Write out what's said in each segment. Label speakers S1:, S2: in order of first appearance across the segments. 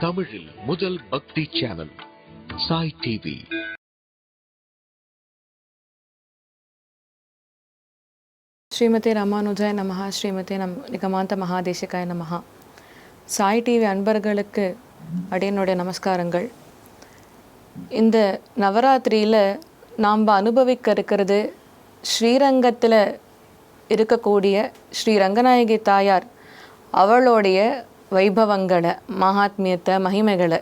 S1: தமிழில் முதல் பக்தி சேனல் சாய் டிவி.
S2: ஸ்ரீமதி ராமானுஜாய் நமஹா ஸ்ரீமதி நம் நிகமாந்த மகாதேசிகாய நமஹா. சாய் டிவி அன்பர்களுக்கு அடியனுடைய நமஸ்காரங்கள். இந்த நவராத்திரியில் நாம் அனுபவிக்க இருக்கிறது ஸ்ரீரங்கத்தில் இருக்கக்கூடிய ஸ்ரீ ரங்கநாயகி தாயார் அவளுடைய வைபவங்களை மகாத்மியத்தை மகிமைகளை.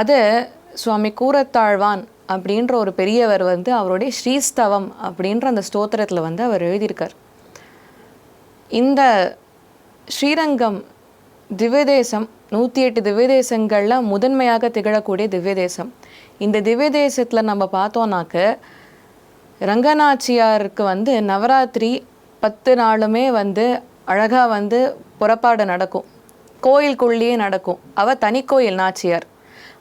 S2: அதை சுவாமி கூரத்தாழ்வான் அப்படின்ற ஒரு பெரியவர் வந்து அவருடைய ஸ்ரீஸ்தவம் அப்படின்ற அந்த ஸ்தோத்திரத்தில் வந்து அவர் எழுதியிருக்கார். இந்த ஸ்ரீரங்கம் திவ்யதேசம் நூற்றி எட்டு திவ்யதேசங்களில் முதன்மையாக திகழக்கூடிய திவ்யதேசம். இந்த திவ்யதேசத்தில் நம்ம பார்த்தோன்னாக்க ரங்கநாச்சியாருக்கு வந்து நவராத்திரி பத்து நாளுமே வந்து அழகாக வந்து புறப்பாடு நடக்கும். கோயிலுக்குள்ளேயே நடக்கும். அவள் தனிக்கோயில் நாச்சியார்.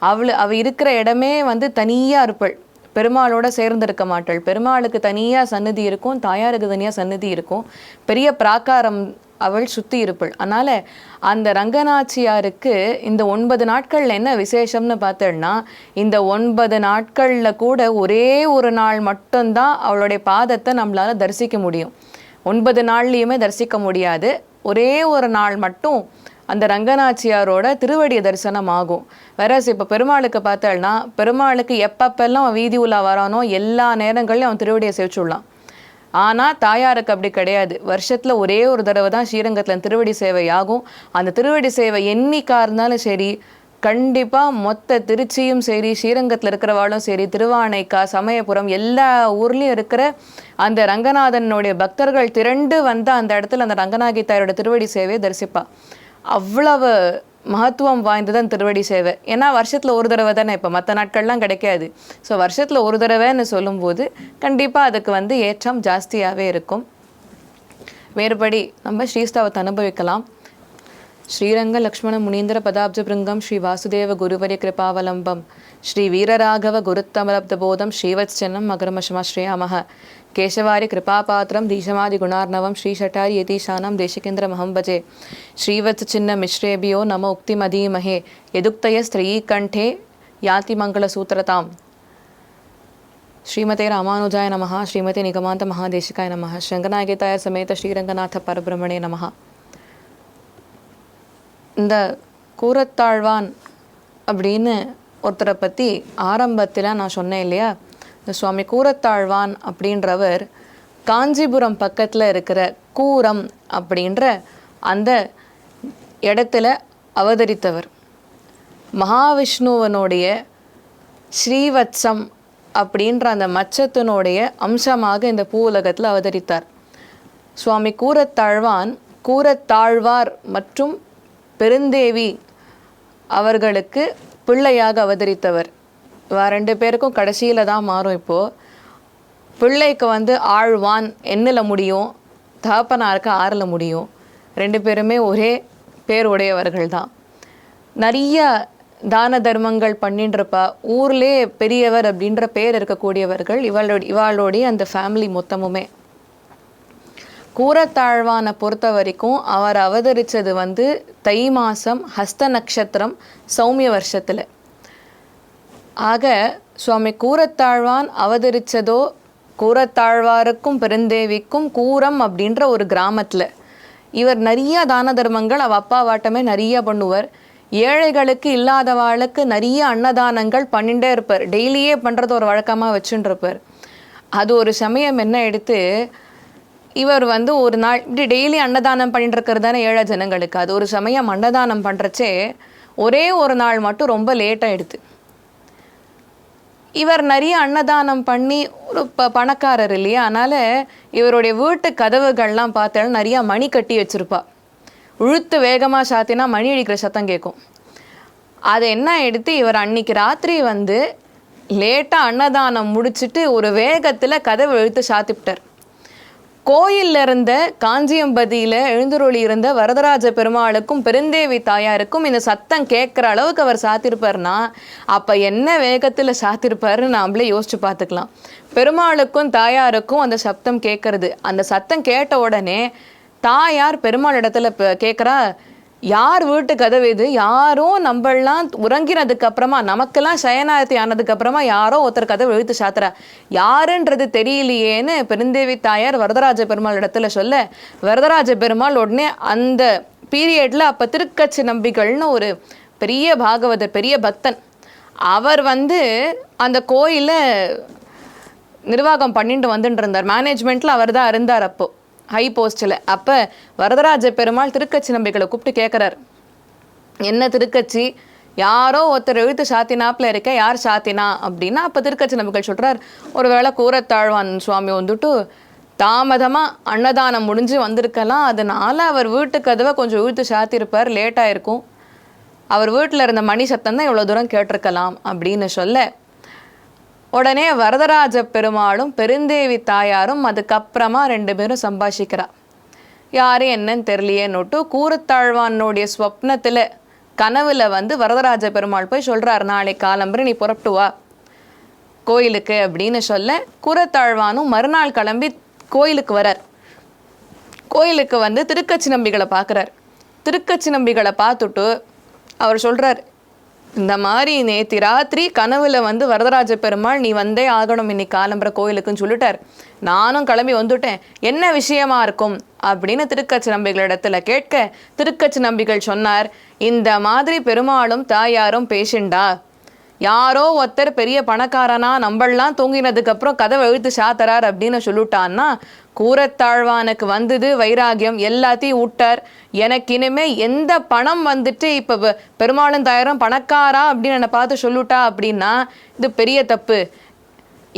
S2: அவள் அவள் இருக்கிற இடமே வந்து தனியாக இருப்பள். பெருமாளோட சேர்ந்திருக்க மாட்டாள். பெருமாளுக்கு தனியாக சன்னதி இருக்கும் தாயாருக்கு தனியாக சன்னதி இருக்கும். பெரிய பிராகாரம் அவள் சுற்றி இருப்பள். அதனால் அந்த ரங்கநாச்சியாருக்கு இந்த ஒன்பது நாட்களில் என்ன விசேஷம்னு பார்த்தோம்னா இந்த ஒன்பது நாட்களில் கூட ஒரே ஒரு நாள் மட்டும்தான் அவளுடைய பாதத்தை நம்மளால் தரிசிக்க முடியும். ஒன்பது நாள்லேயுமே தரிசிக்க முடியாது. ஒரே ஒரு நாள் மட்டும் அந்த ரங்கநாச்சியாரோட திருவடியை தரிசனம் ஆகும் வேற இப்போ பெருமாளுக்கு பார்த்தோம்னா பெருமாளுக்கு எப்பப்பெல்லாம் வீதி உலா வரானோ எல்லா நேரங்களையும் அவன் திருவடியை சேவிச்சுடலாம். ஆனால் தாயாருக்கு அப்படி கிடையாது. வருஷத்தில் ஒரே ஒரு தடவை தான் ஸ்ரீரங்கத்தில் திருவடி சேவை ஆகும் அந்த திருவடி சேவை என்னைக்கா இருந்தாலும் சரி கண்டிப்பாக மொத்த திருச்சியும் சரி ஸ்ரீரங்கத்தில் இருக்கிறவாளும் சரி திருவானைக்கா சமயபுரம் எல்லா ஊர்லேயும் இருக்கிற அந்த ரங்கநாதனுடைய பக்தர்கள் திரண்டு வந்து அந்த இடத்துல அந்த ரங்கநாயகி தாயோட திருவடி சேவையை தரிசிப்பா. அவ்வளவு மகத்துவம் வாய்ந்தது அந்த திருவடி சேவை. ஏன்னா வருஷத்தில் ஒரு தடவை தானே இப்போ மற்ற நாட்கள்லாம் கிடைக்காது. ஸோ வருஷத்தில் ஒரு தடவைன்னு சொல்லும்போது கண்டிப்பாக அதுக்கு வந்து ஏற்றம் ஜாஸ்தியாகவே இருக்கும். வேறுபடி நம்ம ஸ்ரீஸ்தவத்தை அனுபவிக்கலாம். శ్రీరంగ లక్ష్మణ మునీంద్ర పదాబ్జ బృంగం శ్రీ వాసుదేవ గురువర్య కృపావలంబం శ్రీ వీరరాఘవ గురుత్తమలబ్ధబోధం శ్రీవత్సనం మగరమశమాశ్రయామః కేశవారి కృపాపాత్రం దీశమాది గుణార్ణవం శ్రీ షటారి యతీశానాం దేశకేంద్రమహం భజే. శ్రీవత్స చిన్న మిశ్రేభ్యో నమ ఉక్తిమధీమహే. యదుక్తయ స్త్రీకంఠే యాతి శ్రీమతే రామానుజాయ నమ. శ్రీమతే నిగమాంత మహాదేశికాయ నమ. శంకనాయకేతాయ సమేత శ్రీరంగనాథ పరబ్రహ్మణే నమ. இந்த கூரத்தாழ்வான் அப்படின்னு ஒருத்தரை பற்றி ஆரம்பத்தில் நான் சொன்னேன் இல்லையா? இந்த சுவாமி கூரத்தாழ்வான் அப்படின்றவர் காஞ்சிபுரம் பக்கத்தில் இருக்கிற கூரம் அப்படின்ற அந்த இடத்துல அவதரித்தவர். மகாவிஷ்ணுவனுடைய ஸ்ரீவத்சம் அப்படின்ற அந்த மச்சத்தினுடைய அம்சமாக இந்த பூ உலகத்தில் அவதரித்தார். சுவாமி கூரத்தாழ்வான் கூரத்தாழ்வார் மற்றும் பெருந்தேவி அவர்களுக்கு பிள்ளையாக அவதரித்தவர். இவ ரெண்டு பேருக்கும் கடைசியில் தான் மாறும் இப்போது பிள்ளைக்கு வந்து ஆழ்வான் எண்ணில் முடியும் தகப்பனாருக்கு ஆறில் முடியும். ரெண்டு பேருமே ஒரே பேர் உடையவர்கள் தான். நிறைய தான தர்மங்கள் பண்ணின்றப்ப ஊர்லேயே ஊர்லே பெரியவர் அப்படின்ற பேர் இருக்கக்கூடியவர்கள் இவளோட இவாளோடைய அந்த ஃபேமிலி மொத்தமுமே. கூரத்தாழ்வானை பொறுத்த வரைக்கும் அவர் அவதரித்தது வந்து தை மாதம் ஹஸ்த நட்சத்திரம் சௌமிய வருஷத்தில். ஆக சுவாமி கூரத்தாழ்வான் அவதரித்ததோ கூரத்தாழ்வாருக்கும் பெருந்தேவிக்கும் கூரம் அப்படின்ற ஒரு கிராமத்தில். இவர் நிறைய தான தர்மங்கள் அவ அப்பா வாட்டமே நிறைய பண்ணுவார். ஏழைகளுக்கு இல்லாதவாளுக்கு நிறைய அன்னதானங்கள் பண்ணிட்டே இருப்பார். டெய்லியே பண்ணுறது ஒரு வழக்கமாக வச்சுட்டு இருப்பார் அது ஒரு சமயம் என்ன எடுத்து இவர் வந்து ஒரு நாள் இப்படி டெய்லி அன்னதானம் பண்ணிட்டு இருக்கிறது தானே ஏழை ஜனங்களுக்கு. அது ஒரு சமயம் அன்னதானம் பண்ணுறச்சே ஒரே ஒரு நாள் மட்டும் ரொம்ப லேட்டாக ஆகிடுது இவர் நிறைய அன்னதானம் பண்ணி ஒரு ப பணக்காரர் இல்லையா? அதனால் இவருடைய வீட்டு கதவுகள்லாம் பார்த்தாலும் நிறையா மணி கட்டி வச்சுருப்பா. உழுத்து வேகமாக சாத்தினா மணி அடிக்கிற சத்தம் கேட்கும். அது என்ன எடுத்து இவர் அன்னைக்கு ராத்திரி வந்து லேட்டாக அன்னதானம் முடிச்சிட்டு ஒரு வேகத்தில் கதவு இழுத்து சாத்திவிட்டார் கோயில்ல இருந்த காஞ்சியம்பதியில் எழுந்துருளி இருந்த வரதராஜ பெருமாளுக்கும் பெருந்தேவி தாயாருக்கும் இந்த சத்தம் கேட்குற அளவுக்கு அவர் சாத்திருப்பார்னா அப்போ என்ன வேகத்தில் சாத்திருப்பாருன்னு நாமளே யோசிச்சு பார்த்துக்கலாம் பெருமாளுக்கும் தாயாருக்கும் அந்த சப்தம் கேட்கறது அந்த சத்தம் கேட்ட உடனே தாயார் பெருமாள் இடத்துல கேட்குறா யார் வீட்டு கதவு இது? யாரும் நம்மளாம் உறங்கினதுக்கு அப்புறமா நமக்கெல்லாம் சயனாயத்தி ஆனதுக்கு அப்புறமா யாரோ ஒருத்தர் கதவு இழுத்து சாத்துறா. யாருன்றது தெரியலையேன்னு பெருந்தேவி தாயார் வரதராஜ பெருமாள் இடத்துல சொல்ல வரதராஜ பெருமாள் உடனே அந்த பீரியட்ல அப்ப திருக்கச்சி நம்பிகள்னு ஒரு பெரிய பாகவதர் பெரிய பக்தன். அவர் வந்து அந்த கோயிலை நிர்வாகம் பண்ணிட்டு வந்துட்டு இருந்தார். மேனேஜ்மெண்ட்டில் அவர் தான் இருந்தார் அப்போ. ஹை போஸ்ட்டில் அப்போ வரதராஜ பெருமாள் திருக்கச்சி நம்பிகளை கூப்பிட்டு கேட்குறார் என்ன திருக்கச்சி யாரோ ஒருத்தர் எழுத்து சாத்தினாப்பில் இருக்க யார் சாத்தினா? அப்படின்னா அப்போ திருக்கச்சி நம்பிகள் சொல்கிறார் ஒருவேளை கூரத்தாழ்வான் சுவாமி வந்துட்டு தாமதமாக அன்னதானம் முடிஞ்சு வந்திருக்கலாம். அதனால் அவர் வீட்டு கதவை கொஞ்சம் இழுத்து சாத்தியிருப்பார் லேட்டாக இருக்கும். அவர் வீட்டில் இருந்த மணி சத்தம் தான் இவ்வளோ தூரம் கேட்டிருக்கலாம். அப்படின்னு சொல்ல உடனே வரதராஜ பெருமாளும் பெருந்தேவி தாயாரும் அதுக்கப்புறமா ரெண்டு பேரும் சம்பாஷிக்கிறா. யாரு என்னன்னு தெரியலையேன்னுட்டு கூரத்தாழ்வானுடைய ஸ்வப்னத்தில் கனவுல வந்து வரதராஜ பெருமாள் போய் சொல்கிறார் நாளை காலம்பரை நீ புறப்பட்டு வா. கோயிலுக்கு அப்படின்னு சொல்ல கூரத்தாழ்வானும் மறுநாள் கிளம்பி கோயிலுக்கு வரார். கோயிலுக்கு வந்து திருக்கச்சி நம்பிகளை பார்க்குறார் திருக்கச்சி நம்பிகளை பார்த்துட்டு அவர் சொல்கிறார் இந்த மாதிரி நேத்தி ராத்திரி கனவுல வந்து வரதராஜ பெருமாள் நீ வந்தே ஆகணும் இன்னைக்கு காலம்பர கோயிலுக்குன்னு சொல்லிட்டார். நானும் கிளம்பி வந்துட்டேன். என்ன விஷயமா இருக்கும்? அப்படின்னு திருக்கச்சி நம்பிகளிடத்துல கேட்க திருக்கச்சி நம்பிகள் சொன்னார் இந்த மாதிரி பெருமாளும் தாயாரும் பேஷண்டா யாரோ ஒருத்தர் பெரிய பணக்காரனா நம்மளாம் தூங்கினதுக்கு அப்புறம் கதவை இழுத்து சாத்தரார் அப்படின்னு சொல்லிட்டான்னா கூறத்தாழ்வானுக்கு வந்தது வைராகியம். எல்லாத்தையும் விட்டார் எனக்கு இனிமே எந்த பணம் வந்துட்டு இப்போ பெருமாளும் தாயாரும் பணக்காரா அப்படின்னு என்னை பார்த்து சொல்லுட்டா அப்படின்னா இது பெரிய தப்பு.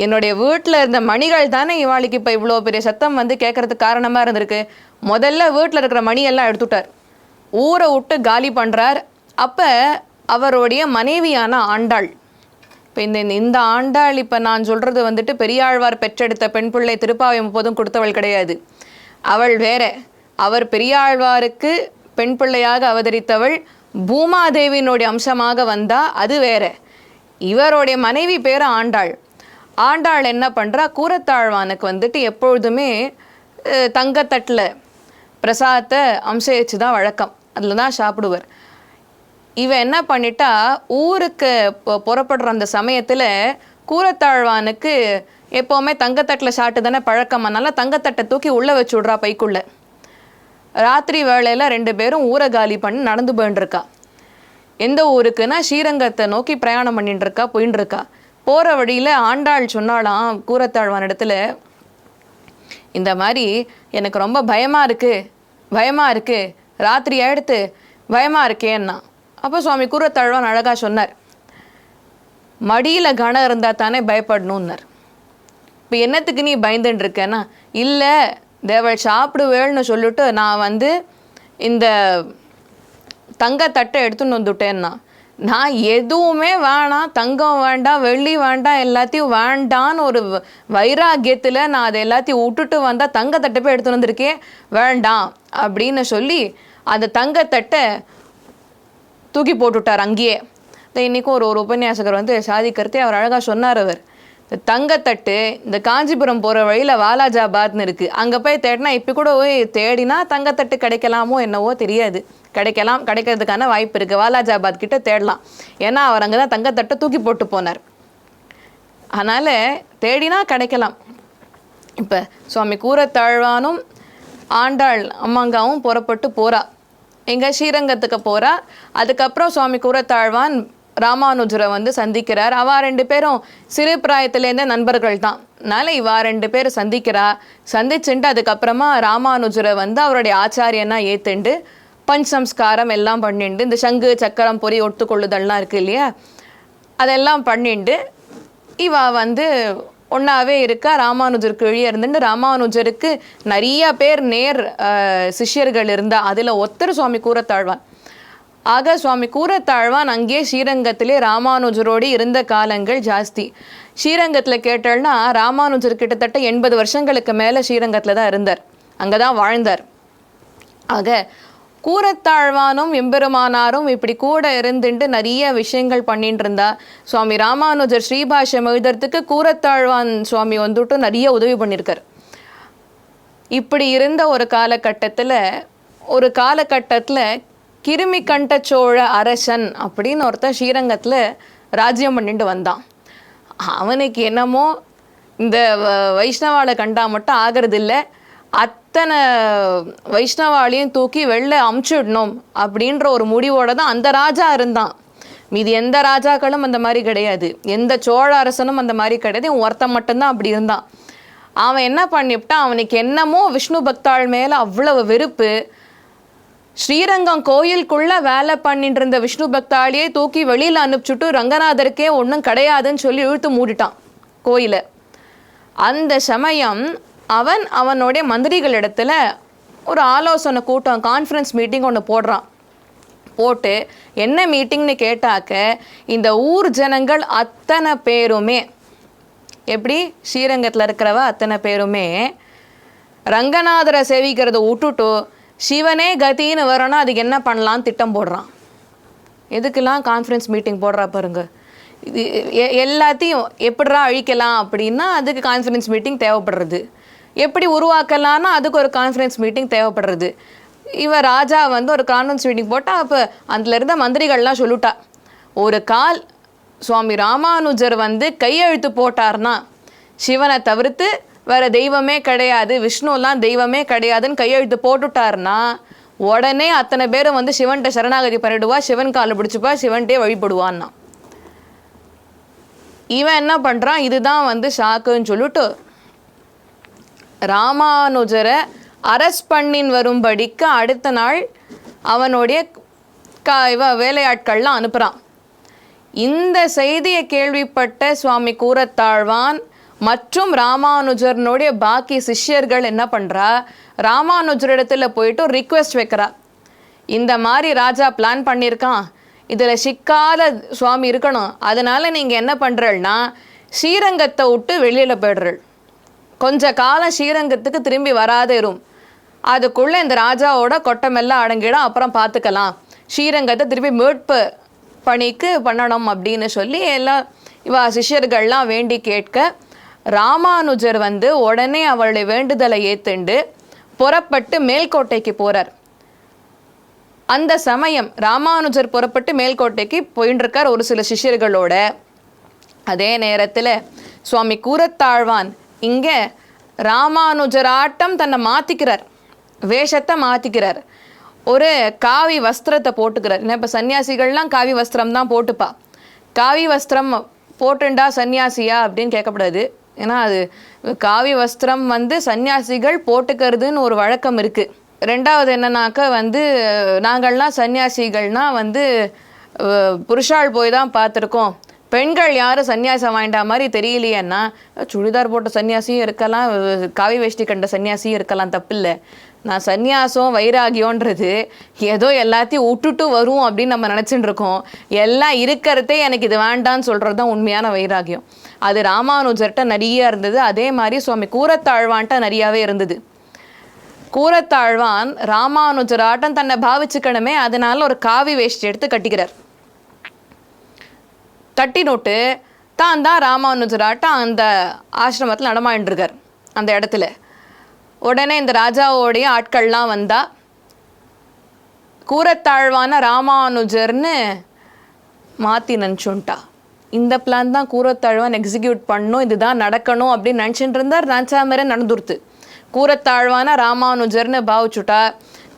S2: என்னுடைய வீட்டில் இருந்த மணிகள் தானே இவாளுக்கு இப்போ இவ்வளோ பெரிய சத்தம் வந்து கேட்கறதுக்கு காரணமாக இருந்திருக்கு. முதல்ல வீட்டில் இருக்கிற மணியெல்லாம் எடுத்துட்டார். ஊரை விட்டு காலி பண்ணுறார் அப்போ அவருடைய மனைவியான ஆண்டாள். இப்போ இந்த இந்த ஆண்டாள் இப்போ நான் சொல்கிறது வந்துட்டு பெரியாழ்வார் பெற்றெடுத்த பெண் பிள்ளை திருப்பாவை முப்பதும் கொடுத்தவள் கிடையாது. அவள் வேற. அவர் பெரியாழ்வாருக்கு பெண் பிள்ளையாக அவதரித்தவள் பூமாதேவியினுடைய அம்சமாக வந்தா அது வேற. இவருடைய மனைவி பேர் ஆண்டாள். ஆண்டாள் என்ன பண்ணுறா கூரத்தாழ்வானுக்கு வந்துட்டு எப்பொழுதுமே தங்கத்தட்டில் பிரசாதத்தை அம்சயிச்சு தான் வழக்கம். அதில் தான் சாப்பிடுவார். இவன் என்ன பண்ணிட்டா ஊருக்கு பொ- புறப்படுற அந்த சமயத்தில் கூரத்தாழ்வானுக்கு எப்போவுமே தங்கத்தட்டில் சாட்டு தானே பழக்கம்? அதனால தங்கத்தட்டை தூக்கி உள்ளே வச்சு விட்றா பைக்குள்ள. ராத்திரி வேளையில் ரெண்டு பேரும் ஊரை காலி பண்ணி நடந்து போயின்னு எந்த ஊருக்குன்னா ஸ்ரீரங்கத்தை நோக்கி பிரயாணம் பண்ணிட்டு இருக்கா போயின்னு இருக்கா போகிற வழியில் ஆண்டாள் சொன்னாலாம் கூரத்தாழ்வான் இடத்துல இந்த மாதிரி எனக்கு ரொம்ப பயமாக இருக்குது பயமாக இருக்குது ராத்திரி ஆயிடுத்து பயமாக இருக்கேன்னா? அப்போ சுவாமி கூரத்தாழ்வான் அழகாக சொன்னார் மடியில் கனம் இருந்தால் தானே பயப்படணும்னார். இப்போ என்னத்துக்கு நீ பயந்துன்னு இருக்கேன்னா இல்லை தேவள் சாப்பிடுவேள்னு சொல்லிட்டு நான் வந்து இந்த தங்க தட்டை எடுத்துன்னு வந்துட்டேன்னா நான் எதுவுமே வேணாம் தங்கம் வேண்டாம் வெள்ளி வேண்டாம் எல்லாத்தையும் வேண்டான்னு ஒரு வ- வைராக்கியத்தில் நான் அதை எல்லாத்தையும் விட்டுட்டு வந்தால் தங்கத்தட்டை போய் எடுத்துன்னு வந்திருக்கேன்? வேண்டாம். அப்படின்னு சொல்லி அந்த தங்கத்தட்டை தூக்கி போட்டுட்டார் அங்கேயே. இன்றைக்கும் இன்னைக்கும் ஒரு ஒரு உபன்யாசகர் வந்து சாதிக்கிறதே அவர் அழகாக சொன்னார் அவர். இந்த தங்கத்தட்டு இந்த காஞ்சிபுரம் போகிற வழியில் வாலாஜாபாத்னு இருக்குது அங்கே போய் தேடினா இப்போ கூட போய் தேடினா தங்கத்தட்டு கிடைக்கலாமோ என்னவோ தெரியாது. கிடைக்கலாம் கிடைக்கிறதுக்கான வாய்ப்பு இருக்குது வாலாஜாபாத் கிட்டே தேடலாம். ஏன்னா அவர் அங்கே தான் தங்கத்தட்டை தூக்கி போட்டு போனார். அதனால் தேடினா கிடைக்கலாம். இப்போ சுவாமி கூரத்தாழ்வானும் ஆண்டாள் அம்மாங்காவும் புறப்பட்டு போறா. எங்கே ஸ்ரீரங்கத்துக்கு போகிறா அதுக்கப்புறம் சுவாமி கூரத்தாழ்வான் ராமானுஜரை வந்து சந்திக்கிறார். அவா ரெண்டு பேரும் சிறு பிராயத்திலேருந்தே நண்பர்கள் தான் அதனால் இவா ரெண்டு பேரும் சந்திக்கிறா. சந்திச்சுட்டு அதுக்கப்புறமா ராமானுஜரை வந்து அவருடைய ஆச்சாரியனா ஏத்துண்டு பஞ்சசம்ஸ்காரம் எல்லாம் பண்ணிண்டு இந்த சங்கு சக்கரம் பொறி ஒத்துக்கொள்ளுதல்லாம் இருக்கு இல்லையா? அதெல்லாம் பண்ணிண்டு இவ வந்து ஒன்றாவே இருக்கா? ராமானுஜருக்கு வெளியே இருந்துட்டு ராமானுஜருக்கு நிறைய பேர் நேர் சிஷ்யர்கள் இருந்தால் அதில் ஒத்தர் சுவாமி கூறத்தாழ்வான். ஆக சுவாமி கூறத்தாழ்வான் அங்கேயே ஸ்ரீரங்கத்திலே ராமானுஜரோடு இருந்த காலங்கள் ஜாஸ்தி. ஸ்ரீரங்கத்தில் கேட்டால்னா ராமானுஜர் கிட்டத்தட்ட எண்பது வருஷங்களுக்கு மேலே ஸ்ரீரங்கத்தில் தான் இருந்தார். அங்கே தான் வாழ்ந்தார். ஆக கூரத்தாழ்வானும் எம்பெருமானாரும் இப்படி கூட இருந்துட்டு நிறைய விஷயங்கள் பண்ணிட்டு இருந்தா சுவாமி ராமானுஜர் ஸ்ரீபாஷம் எழுதுறதுக்கு கூரத்தாழ்வான் சுவாமி வந்துட்டு நிறைய உதவி பண்ணியிருக்கார் இப்படி இருந்த ஒரு காலகட்டத்தில் ஒரு காலகட்டத்தில் கிருமி கண்ட சோழ அரசன் அப்படின்னு ஒருத்தன் ஸ்ரீரங்கத்தில் ராஜ்யம் பண்ணிட்டு வந்தான். அவனுக்கு என்னமோ இந்த வ- கண்டா மட்டும் ஆகிறது இல்லை அத்தனை வைஷ்ணவாளையும் தூக்கி வெளில அமுச்சிடணும் அப்படின்ற ஒரு முடிவோட தான் அந்த ராஜா இருந்தான். மீதி எந்த ராஜாக்களும் அந்த மாதிரி கிடையாது. எந்த சோழ அரசனும் அந்த மாதிரி கிடையாது. ஒருத்தன் மட்டும்தான் அப்படி இருந்தான். அவன் என்ன பண்ணிவிட்டான் அவனுக்கு என்னமோ விஷ்ணு பக்தாள் மேலே அவ்வளவு வெறுப்பு. ஸ்ரீரங்கம் கோயிலுக்குள்ள வேலை பண்ணிட்டு இருந்த விஷ்ணு பக்தாளியே தூக்கி வெளியில அனுப்பிச்சுட்டு ரங்கநாதருக்கே ஒன்றும் கிடையாதுன்னு சொல்லி இழுத்து மூடிட்டான் கோயிலை. அந்த சமயம் அவன் அவனுடைய மந்திரிகள் இடத்துல ஒரு ஆலோசனை கூட்டம் கான்ஃபரன்ஸ் மீட்டிங் ஒன்று போடுறான். போட்டு என்ன மீட்டிங்னு கேட்டாக்க இந்த ஊர் ஜனங்கள் அத்தனை பேருமே எப்படி? ஸ்ரீரங்கத்தில் இருக்கிறவ அத்தனை பேருமே ரங்கநாதரை சேவிக்கிறத விட்டுட்டு சிவனே கதின்னு வரணும் அதுக்கு என்ன பண்ணலான்னு திட்டம் போடுறான். எதுக்கெல்லாம் கான்ஃபரன்ஸ் மீட்டிங் போடுறா பாருங்க. இது எ- எல்லாத்தையும் எப்படிரா அழிக்கலாம் அப்படின்னா அதுக்கு கான்ஃபரன்ஸ் மீட்டிங் தேவைப்படுறது. எப்படி உருவாக்கலாம்னா அதுக்கு ஒரு கான்ஃபரன்ஸ் மீட்டிங் தேவைப்படுறது. இவன் ராஜா வந்து ஒரு கான்ஃபரன்ஸ் மீட்டிங் போட்டால் அப்போ அதில் இருந்த மந்திரிகள்லாம் சொல்லிட்டா ஒரு கால் சுவாமி ராமானுஜர் வந்து கையெழுத்து போட்டார்னா சிவனை தவிர்த்து வேற தெய்வமே கிடையாது விஷ்ணுலாம் தெய்வமே கிடையாதுன்னு கையெழுத்து போட்டுட்டாருன்னா உடனே அத்தனை பேரும் வந்து சிவன்கிட்ட சரணாகதி பண்ணிடுவா சிவன் காலை பிடிச்சிப்பா சிவன்கிட்டே வழிபடுவான்னா. இவன் என்ன பண்ணுறான் இதுதான் வந்து ஷாக்குன்னு சொல்லிட்டு ராமானுஜரை அரஸ்ட் பண்ணின் வரும்படிக்கு அடுத்த நாள் அவனுடைய க இவ வேலையாட்கள்லாம் அனுப்புகிறான் இந்த செய்தியை கேள்விப்பட்ட சுவாமி கூரத்தாழ்வான் மற்றும் ராமானுஜர்னுடைய பாக்கி சிஷ்யர்கள் என்ன பண்ணுறா ராமானுஜரிடத்தில் போயிட்டு ஒரு ரிக்வெஸ்ட் வைக்கிறா. இந்த மாதிரி ராஜா பிளான் பண்ணியிருக்கான். இதில் சிக்காத சுவாமி இருக்கணும். அதனால் நீங்கள் என்ன பண்ணுறள்னா ஸ்ரீரங்கத்தை விட்டு வெளியில் போயிடுறள் கொஞ்ச காலம் ஸ்ரீரங்கத்துக்கு திரும்பி வராதேரும் அதுக்குள்ளே இந்த ராஜாவோட கொட்டமெல்லாம் அடங்கிடும் அப்புறம் பார்த்துக்கலாம். ஸ்ரீரங்கத்தை திரும்பி மீட்பு பணிக்கு பண்ணணும் அப்படின்னு சொல்லி எல்லாம் இவா சிஷ்யர்கள்லாம் வேண்டி கேட்க ராமானுஜர் வந்து உடனே அவருடைய வேண்டுதலை ஏத்துண்டு புறப்பட்டு மேல்கோட்டைக்கு போறார். அந்த சமயம் ராமானுஜர் புறப்பட்டு மேல்கோட்டைக்கு போயின்னு ஒரு சில சிஷ்யர்களோட. அதே நேரத்தில் சுவாமி கூரத்தாழ்வான் இங்கே ராமானுஜராட்டம் தன்னை மாற்றிக்கிறார் வேஷத்தை மாற்றிக்கிறார் ஒரு காவி வஸ்திரத்தை போட்டுக்கிறார். ஏன்னா இப்போ சன்னியாசிகள்லாம் காவி வஸ்திரம் தான் போட்டுப்பா. காவி வஸ்திரம் போட்டுண்டா சன்னியாசியா அப்படின்னு கேட்கக்கூடாது ஏன்னா அது காவி வஸ்திரம் வந்து சன்னியாசிகள் போட்டுக்கிறதுன்னு ஒரு வழக்கம் இருக்குது ரெண்டாவது என்னன்னாக்க வந்து நாங்கள்லாம் சன்னியாசிகள்னால் வந்து புருஷால் போய் தான் பார்த்துருக்கோம். பெண்கள் யாரும் சன்னியாசம் வாங்கிட்டா மாதிரி தெரியலையேன்னா சுடிதார் போட்ட சன்னியாசியும் இருக்கலாம் காவி வேஷ்டி கண்ட சன்னியாசியும் இருக்கலாம் தப்பில்லை. நான் சந்நியாசம் வைராகியோன்றது ஏதோ எல்லாத்தையும் விட்டுட்டு வரும் அப்படின்னு நம்ம நினச்சிட்டு இருக்கோம். எல்லாம் இருக்கிறதே எனக்கு இது வேண்டான்னு சொல்கிறது தான் உண்மையான வைராகியம். அது ராமானுஜர்கிட்ட நிறைய இருந்தது. அதே மாதிரி சுவாமி கூரத்தாழ்வான்ட்ட நிறையாவே இருந்தது. கூரத்தாழ்வான் ராமானுஜராட்டம் தன்னை பாவிச்சுக்கணுமே அதனால ஒரு காவி வேஷ்டி எடுத்து கட்டிக்கிறார். கட்டினோட்டு தான் தான் ராமானுஜராட்டம் அந்த ஆசிரமத்தில் நடமாண்டிருக்கார் அந்த இடத்துல. உடனே இந்த ராஜாவோடைய ஆட்கள்லாம் வந்தா கூரத்தாழ்வான ராமானுஜர்னு மாற்றி நினச்சுன்ட்டா. இந்த பிளான் தான் கூரத்தாழ்வான் எக்ஸிக்யூட் பண்ணணும் இதுதான் நடக்கணும் அப்படின்னு நினச்சிட்டு இருந்தார் நினச்சா மாதிரி நடந்துருத்து கூரத்தாழ்வான ராமானுஜர்னு பாவிச்சுட்டா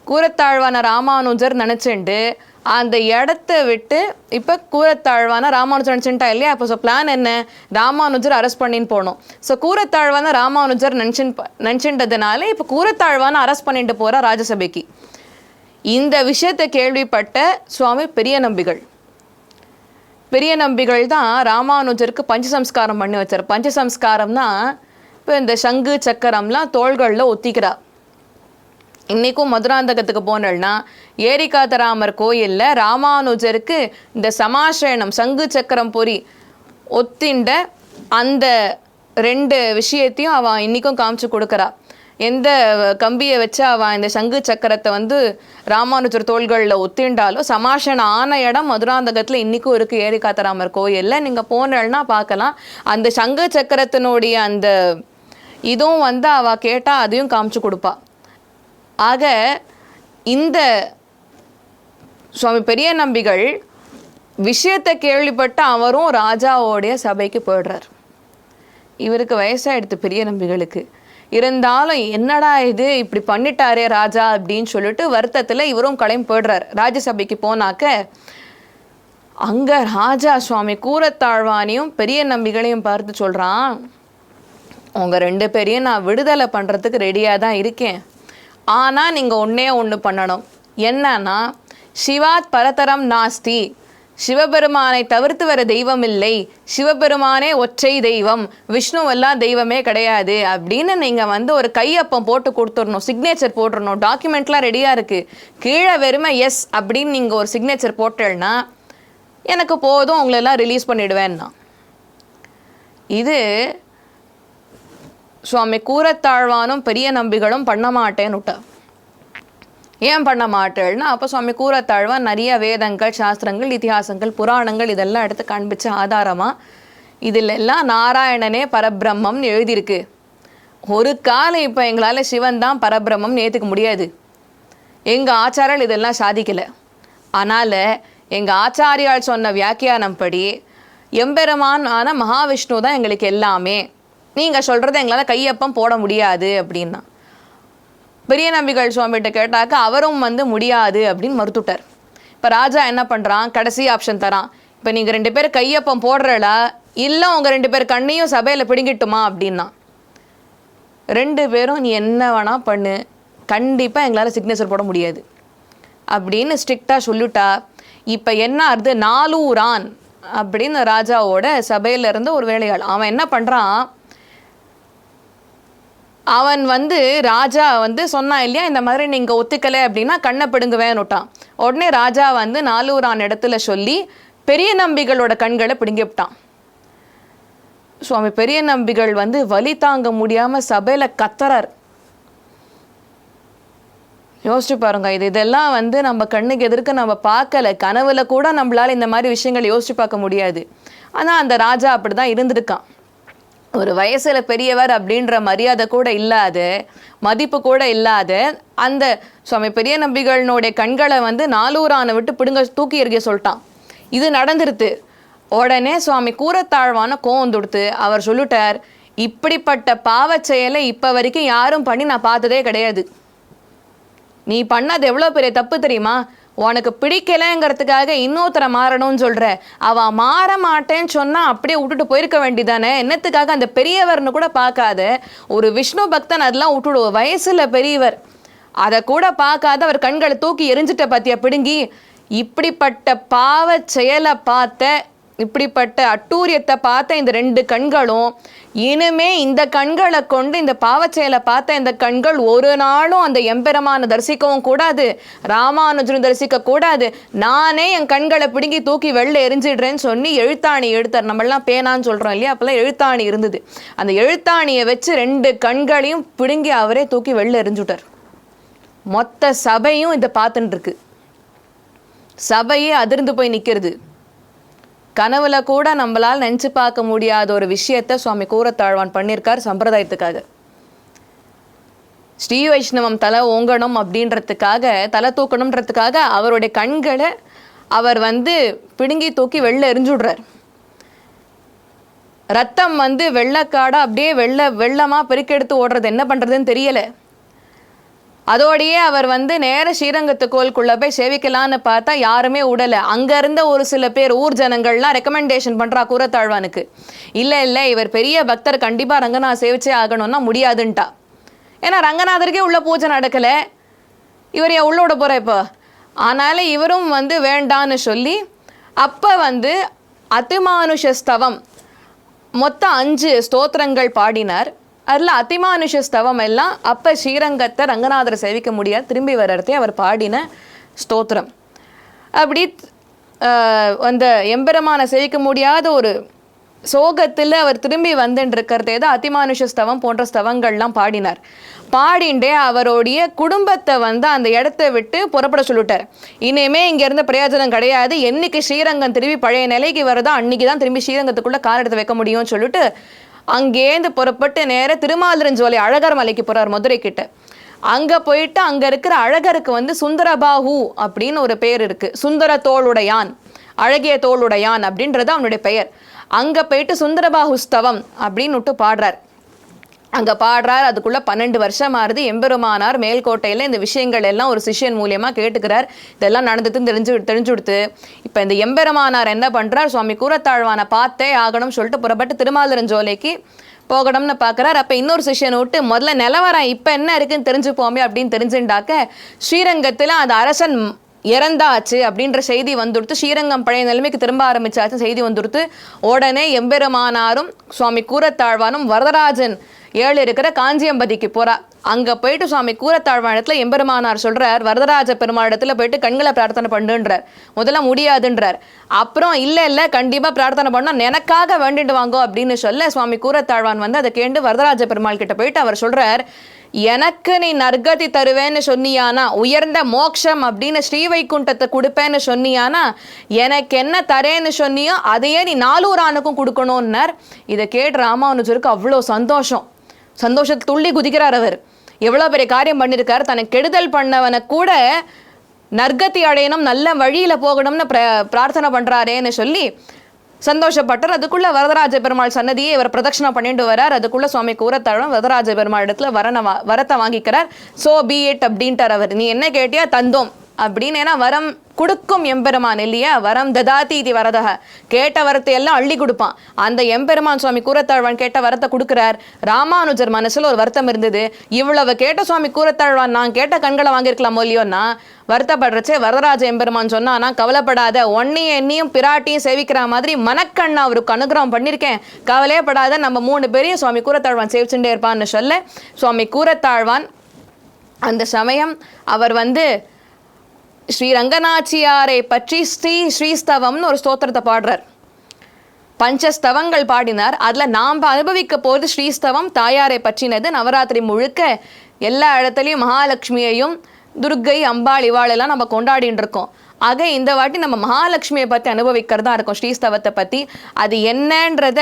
S2: கூரத்தாழ்வான ராமானுஜர் நினச்சிண்டு அந்த இடத்த விட்டு இப்போ கூரத்தாழ்வான ராமானுஜர் நினச்சுட்டா இல்லையா? அப்போ ஸோ பிளான் என்ன? ராமானுஜர் அரெஸ்ட் பண்ணின்னு போகணும். ஸோ கூரத்தாழ்வான ராமானுஜர் நினச்சின் நினச்சின்றதுனால இப்போ கூரத்தாழ்வான அரெஸ்ட் பண்ணிட்டு போகிறா ராஜசபைக்கு. இந்த விஷயத்தை கேள்விப்பட்ட சுவாமி பெரிய நம்பிகள். பெரிய நம்பிகள் தான் ராமானுஜருக்கு பஞ்சசம்ஸ்காரம் பண்ணி வச்சார். பஞ்சசம்ஸ்காரம்னா இப்போ இந்த சங்கு சக்கரம்லாம் தோள்களில் ஒத்திக்கிறா. இன்றைக்கும் மதுராந்தகத்துக்கு போனோம்னா ஏரிகாதராமர் கோயிலில் ராமானுஜருக்கு இந்த சமாசயனம் சங்கு சக்கரம் பொறி ஒத்திண்ட அந்த ரெண்டு விஷயத்தையும் அவன் இன்றைக்கும் காமிச்சு கொடுக்குறா. எந்த கம்பியை வச்சு அவன் இந்த சங்கு சக்கரத்தை வந்து ராமானுஜர் தோள்களில் ஒத்திண்டாலும் சமாஷனம் ஆன இடம் மதுராந்தகத்தில் இன்றைக்கும் இருக்குது ஏரிகாத்தராமர் கோயிலில். நீங்கள் போனேன்னா பார்க்கலாம். அந்த சங்கு சக்கரத்தினுடைய அந்த இதுவும் வந்து அவள் கேட்டால் அதையும் காமிச்சு கொடுப்பா. ஆக இந்த சுவாமி பெரிய நம்பிகள் விஷயத்தை கேள்விப்பட்டு அவரும் ராஜாவோடைய சபைக்கு போயிடுறார். இவருக்கு வயசாகிடுது பெரிய நம்பிகளுக்கு. இருந்தாலும் என்னடா இது இப்படி பண்ணிட்டாரே ராஜா அப்படின்னு சொல்லிட்டு வருத்தத்தில் இவரும் கிளம்பி போயிடுறார். ராஜசபைக்கு போனாக்க அங்கே ராஜா சுவாமி கூரத்தாழ்வானையும் பெரிய நம்பிகளையும் பார்த்து சொல்கிறான் உங்கள் ரெண்டு பேரையும் நான் விடுதலை பண்ணுறதுக்கு ரெடியாக தான் இருக்கேன். ஆனால் நீங்கள் ஒன்றே ஒன்று பண்ணணும். என்னன்னா சிவாத் பரதரம் நாஸ்தி. சிவபெருமானை தவிர்த்து வர தெய்வம் இல்லை. சிவபெருமானே ஒற்றை தெய்வம். விஷ்ணுவெல்லாம் தெய்வமே கிடையாது அப்படின்னு நீங்கள் வந்து ஒரு கையப்பம் போட்டு கொடுத்துடணும். சிக்னேச்சர் போட்டுடணும். டாக்குமெண்ட்லாம் ரெடியாக இருக்குது கீழே வெறுமை எஸ் அப்படின்னு நீங்கள் ஒரு சிக்னேச்சர் போட்டேன்னா எனக்கு போதும் உங்களெல்லாம் ரிலீஸ் பண்ணிடுவேன்னா. இது சுவாமி கூரத்தாழ்வானும் பெரிய நம்பிகளும் பண்ண மாட்டேன்னு விட்டா ஏன் பண்ண மாட்டேன்னா அப்போ சுவாமி கூரத்தாழ்வான் நிறைய வேதங்கள் சாஸ்திரங்கள் இதிகாசங்கள் புராணங்கள் இதெல்லாம் எடுத்து காண்பிச்ச ஆதாரமாக இதில் எல்லாம் நாராயணனே பரபிரம்மம்னு எழுதியிருக்கு. ஒரு காலம் இப்போ எங்களால் சிவன் தான் பரபிரம்மம்னு ஏற்றுக்க முடியாது. எங்கள் ஆச்சாரல் இதெல்லாம் சாதிக்கலை. ஆனால் எங்கள் ஆச்சாரியால் சொன்ன வியாக்கியானம் படி எம்பெருமான் ஆன மகாவிஷ்ணு தான் எங்களுக்கு எல்லாமே. நீங்கள் சொல்கிறத எங்களால் கையப்பம் போட முடியாது அப்படின்னா. பெரிய நம்பிகள் சுவாமிகிட்ட கேட்டாக்க அவரும் வந்து முடியாது அப்படின்னு மறுத்துட்டார். இப்போ ராஜா என்ன பண்ணுறான் கடைசி ஆப்ஷன் தரான். இப்போ நீங்கள் ரெண்டு பேர் கையப்பம் போடுறல இல்லை உங்கள் ரெண்டு பேர் கண்ணையும் சபையில் பிடுங்கிட்டுமா அப்படின்னா. ரெண்டு பேரும் நீ என்ன வேணால் பண்ணு. கண்டிப்பாக எங்களால் சிக்னேச்சர் போட முடியாது. அப்படின்னு ஸ்ட்ரிக்டாக சொல்லிட்டா. இப்போ என்ன ஆறுது? நாலூரான் அப்படின்னு ராஜாவோட சபையிலேருந்து ஒரு வேலையாள். அவன் என்ன பண்ணுறான் அவன் வந்து ராஜா வந்து சொன்னான் இல்லையா இந்த மாதிரி நீங்கள் ஒத்துக்கலை அப்படின்னா கண்ணை பிடுங்குவேன்னுட்டான் உடனே ராஜா வந்து நாலூரான் இடத்துல சொல்லி பெரிய நம்பிகளோட கண்களை பிடுங்கிவிட்டான் சுவாமி பெரிய நம்பிகள் வந்து வலி தாங்க முடியாமல் சபையில் கத்துறார். யோசிச்சு பாருங்க இது இதெல்லாம் வந்து நம்ம கண்ணுக்கு எதிர்க்க நம்ம பார்க்கல கனவுல கூட நம்மளால இந்த மாதிரி விஷயங்கள் யோசிச்சு பார்க்க முடியாது. ஆனால் அந்த ராஜா அப்படி தான் இருந்திருக்கான். ஒரு வயசில் பெரியவர் அப்படின்ற மரியாதை கூட இல்லாத மதிப்பு கூட இல்லாத அந்த சுவாமி பெரிய நம்பிகளினுடைய கண்களை வந்து நாலூரானை விட்டு பிடுங்க தூக்கி எறிய சொல்லிட்டான். இது நடந்துருது உடனே சுவாமி கூறத்தாழ்வான கோவம் தொடுத்து அவர் சொல்லிட்டார் இப்படிப்பட்ட பாவச் செயலை இப்போ வரைக்கும் யாரும் பண்ணி நான் பார்த்ததே கிடையாது. நீ பண்ணது எவ்வளோ பெரிய தப்பு தெரியுமா? உனக்கு பிடிக்கலைங்கிறதுக்காக இன்னொருத்தரை மாறணும்னு சொல்ற. அவ மாற மாட்டேன்னு சொன்னா அப்படியே விட்டுட்டு போயிருக்க வேண்டிதானே என்னத்துக்காக அந்த பெரியவர்னு கூட பார்க்காத. ஒரு விஷ்ணு பக்தன் அதெல்லாம் விட்டுடுவோம் வயசுல பெரியவர். அதை கூட பார்க்காத. அவர் கண்களை தூக்கி எரிஞ்சிட்ட பத்தியா பிடுங்கி? இப்படிப்பட்ட பாவச் செயலை பார்த்த இப்படிப்பட்ட அட்டூரியத்தை பார்த்த இந்த ரெண்டு கண்களும் இனிமே இந்த கண்களை கொண்டு இந்த பாவச்செயலை பார்த்த இந்த கண்கள் ஒரு நாளும் அந்த எம்பெருமான தரிசிக்கவும் கூடாது ராமானுஜனும் தரிசிக்க கூடாது. நானே என் கண்களை பிடுங்கி தூக்கி வெளில எரிஞ்சிடுறேன்னு சொல்லி எழுத்தாணி எடுத்தார். நம்மளாம் பேனான்னு சொல்றோம் இல்லையா? அப்பெல்லாம் எழுத்தாணி இருந்தது. அந்த எழுத்தாணியை வச்சு ரெண்டு கண்களையும் பிடுங்கி அவரே தூக்கி வெளில எரிஞ்சுட்டார். மொத்த சபையும் இதை பார்த்துட்டு இருக்கு. சபையே அதிர்ந்து போய் நிற்கிறது கனவுல கூட நம்மளால் நினச்சி பார்க்க முடியாத ஒரு விஷயத்த சுவாமி கூரத்தாழ்வான் பண்ணியிருக்கார் சம்பிரதாயத்துக்காக. ஸ்ரீ வைஷ்ணவம் தலை ஓங்கணும் அப்படின்றதுக்காக தலை தூக்கணுன்றதுக்காக அவருடைய கண்களை அவர் வந்து பிடுங்கி தூக்கி வெளில எரிஞ்சுடுறார். ரத்தம் வந்து வெள்ளக்காடா அப்படியே வெள்ள வெள்ளமாக பெருக்கெடுத்து ஓடுறது என்ன பண்ணுறதுன்னு தெரியலை. அதோடையே அவர் வந்து நேர ஸ்ரீரங்கத்து கோயிலுக்குள்ள போய் சேவிக்கலான்னு பார்த்தா யாருமே உடல. அங்க இருந்த ஒரு சில பேர் ஊர் ஜனங்கள்லாம் ரெக்கமெண்டேஷன் பண்றா கூரத்தாழ்வானுக்கு. இல்ல இல்ல இவர் பெரிய பக்தர் கண்டிப்பா ரங்கநாத சேவிச்சே ஆகணும்னா முடியாதுன்ட்டா. ஏன்னா ரங்கநாதருக்கே உள்ள பூஜை நடக்கல. இவர் என் உள்ளோட போற இப்போ. ஆனால இவரும் வந்து வேண்டான்னு சொல்லி அப்ப வந்து அதிமானுஷ ஸ்தவம் மொத்தம் அஞ்சு ஸ்தோத்திரங்கள் பாடினார். அதில் அதிமானுஷ ஸ்தவம் எல்லாம் அப்போ ஸ்ரீரங்கத்தை ரங்கநாதரை சேவிக்க முடியாது. திரும்பி வர்றதே அவர் பாடின ஸ்தோத்திரம். அப்படி அந்த எம்பெருமானை சேவிக்க முடியாத ஒரு சோகத்தில் அவர் திரும்பி வந்துட்டுருக்கிறதே தான் அதிமானுஷ ஸ்தவம் போன்ற ஸ்தவங்கள்லாம் பாடினார். பாடிண்டே அவருடைய குடும்பத்தை வந்து அந்த இடத்த விட்டு புறப்பட சொல்லிட்டார். இனிமே இங்கேருந்து பிரயோஜனம் கிடையாது. என்னைக்கு ஸ்ரீரங்கம் திரும்பி பழைய நிலைக்கு வருதோ அன்னைக்கு தான் திரும்பி ஸ்ரீரங்கத்துக்குள்ளே கால் எடுத்து வைக்க முடியும்னு சொல்லிட்டு அங்கேருந்து புறப்பட்டு நேர திருமாலிருஞ்சோலை அழகர் மலைக்கு போறார் மதுரை கிட்ட. அங்க போயிட்டு அங்க இருக்கிற அழகருக்கு வந்து சுந்தரபாஹு அப்படின்னு ஒரு பெயர் இருக்கு. சுந்தர தோளுடையான் அழகிய தோளுடையான் அப்படின்றது அவனுடைய பெயர். அங்க போயிட்டு சுந்தரபாஹு ஸ்தவம் அப்படின்னு விட்டு பாடுறார். அங்கே பாடுறார். அதுக்குள்ள பன்னெண்டு வருஷம் ஆறுது. எம்பெருமானார் மேல்கோட்டையில் இந்த விஷயங்கள் எல்லாம் ஒரு சிஷியன் மூலியமா கேட்டுக்கிறார். இதெல்லாம் நடந்ததுன்னு தெரிஞ்சு தெரிஞ்சு கொடுத்து இப்போ இந்த எம்பெருமானார் என்ன பண்றார்? சுவாமி கூரத்தாழ்வானை பார்த்தே ஆகணும்னு சொல்லிட்டு புறப்பட்டு திருமாலிருஞ்சோலைக்கு போகணும்னு பார்க்குறாரு அப்போ இன்னொரு சிஷியனை விட்டு முதல்ல நிலவரம் இப்போ என்ன இருக்குன்னு தெரிஞ்சுப்போமே அப்படின்னு தெரிஞ்சுட்டாக்க ஸ்ரீரங்கத்தில் அந்த அரசன் இறந்தாச்சு அப்படின்ற செய்தி வந்துடுத்து. ஸ்ரீரங்கம் பழைய நிலைமைக்கு திரும்ப ஆரம்பிச்சாச்சு செய்தி வந்துடுத்து. உடனே எம்பெருமானாரும் சுவாமி கூரத்தாழ்வானும் வரதராஜன் ஏழு இருக்கிற காஞ்சியம்பதிக்கு போறா. அங்க போயிட்டு சுவாமி கூரத்தாழ்வானத்துல எம்பெருமானார் சொல்றார் வரதராஜ பெருமாளிடத்துல போயிட்டு கண்களை பிரார்த்தனை பண்ணுன்றார். முதல்ல முடியாதுன்றார். அப்புறம் இல்ல இல்ல கண்டிப்பா பிரார்த்தனை பண்ணா எனக்காக வேண்டிட்டு வாங்கோ அப்படின்னு சொல்ல சுவாமி கூரத்தாழ்வான் வந்து அதை கேண்டு வரதராஜ பெருமாள் கிட்ட போயிட்டு அவர் சொல்றார் எனக்கு நீ நற்கதி தருவேன்னு சொன்னியானா? உயர்ந்த மோட்சம் அப்படின்னு ஸ்ரீவைகுண்டத்தை கொடுப்பேன்னு சொன்னியானா? எனக்கு என்ன தரேன்னு சொன்னியோ அதையே நீ நாலூரானுக்கும் கொடுக்கணும்னார். இதை கேட்டு ராமானுஜருக்கு அவ்வளோ சந்தோஷம். சந்தோஷத்தை துள்ளி குதிக்கிறார் அவர். எவ்வளோ பெரிய காரியம் பண்ணியிருக்கார். தனக்கு கெடுதல் பண்ணவனை கூட நற்கத்தி அடையணும் நல்ல வழியில் போகணும்னு பிர- பிரார்த்தனை பண்ணுறாரேன்னு சொல்லி சந்தோஷப்பட்டார். அதுக்குள்ள வரதராஜ பெருமாள் சன்னதியை இவர் பிரதட்சணம் பண்ணிட்டு வரார். அதுக்குள்ள சுவாமி கூரத்தாழம் வரதராஜ பெருமாள் இடத்துல வரன வரத்தை வாங்கிக்கிறார். சோ பி இட் அப்படின்ட்டார் அவர். நீ என்ன கேட்டியா? தந்தோம். அப்படின்னு ஏன்னா வரம் கொடுக்கும் எம்பெருமான் இல்லையா? வரம் ததாதி இது வரதக. கேட்ட வரத்தை எல்லாம் அள்ளி கொடுப்பான். அந்த எம்பெருமான் சுவாமி கூரத்தாழ்வான் கேட்ட வரத்தை கொடுக்குறார். ராமானுஜர் மனசில் ஒரு வருத்தம் இருந்தது. இவ்வளவு கேட்ட சுவாமி கூரத்தாழ்வான் நான் கேட்ட கண்களை வாங்கியிருக்கலாமோ இல்லையோன்னா? வருத்தப்படுறச்சே வரதராஜ எம்பெருமான் சொன்னானா கவலைப்படாத. ஒன்னையும் என்னையும் பிராட்டியும் சேவிக்கிற மாதிரி மனக்கண்ணா அவருக்கு அனுகிரகம் பண்ணியிருக்கேன். கவலையே படாத. நம்ம மூணு பேரையும் சுவாமி கூரத்தாழ்வான் சேவிச்சுட்டே இருப்பான்னு சொல்ல. சுவாமி கூரத்தாழ்வான் அந்த சமயம் அவர் வந்து ஸ்ரீ ரங்கநாச்சியாரை பற்றி ஸ்ரீ ஸ்ரீஸ்தவம்னு ஒரு ஸ்தோத்திரத்தை பாடுறார். பஞ்சஸ்தவங்கள் பாடினார். அதில் நாம் அனுபவிக்க போகிறது ஸ்ரீஸ்தவம் தாயாரை பற்றினது. நவராத்திரி முழுக்க எல்லா இடத்துலையும் மகாலட்சுமியையும் துர்க்கை அம்பாள் இவாளெல்லாம் நம்ம கொண்டாடின்னு இருக்கோம். ஆக இந்த வாட்டி நம்ம மகாலட்சுமியை பற்றி அனுபவிக்கிறதா இருக்கும் ஸ்ரீஸ்தவத்தை பற்றி அது என்னன்றத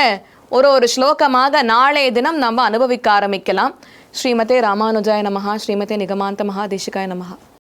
S2: ஒரு ஒரு ஸ்லோகமாக நாளைய தினம் நம்ம அனுபவிக்க ஆரம்பிக்கலாம். ஸ்ரீமதே ராமானுஜாய நமஹா ஸ்ரீமதே நிகமாந்த மகாதேசிகாய நமஹா.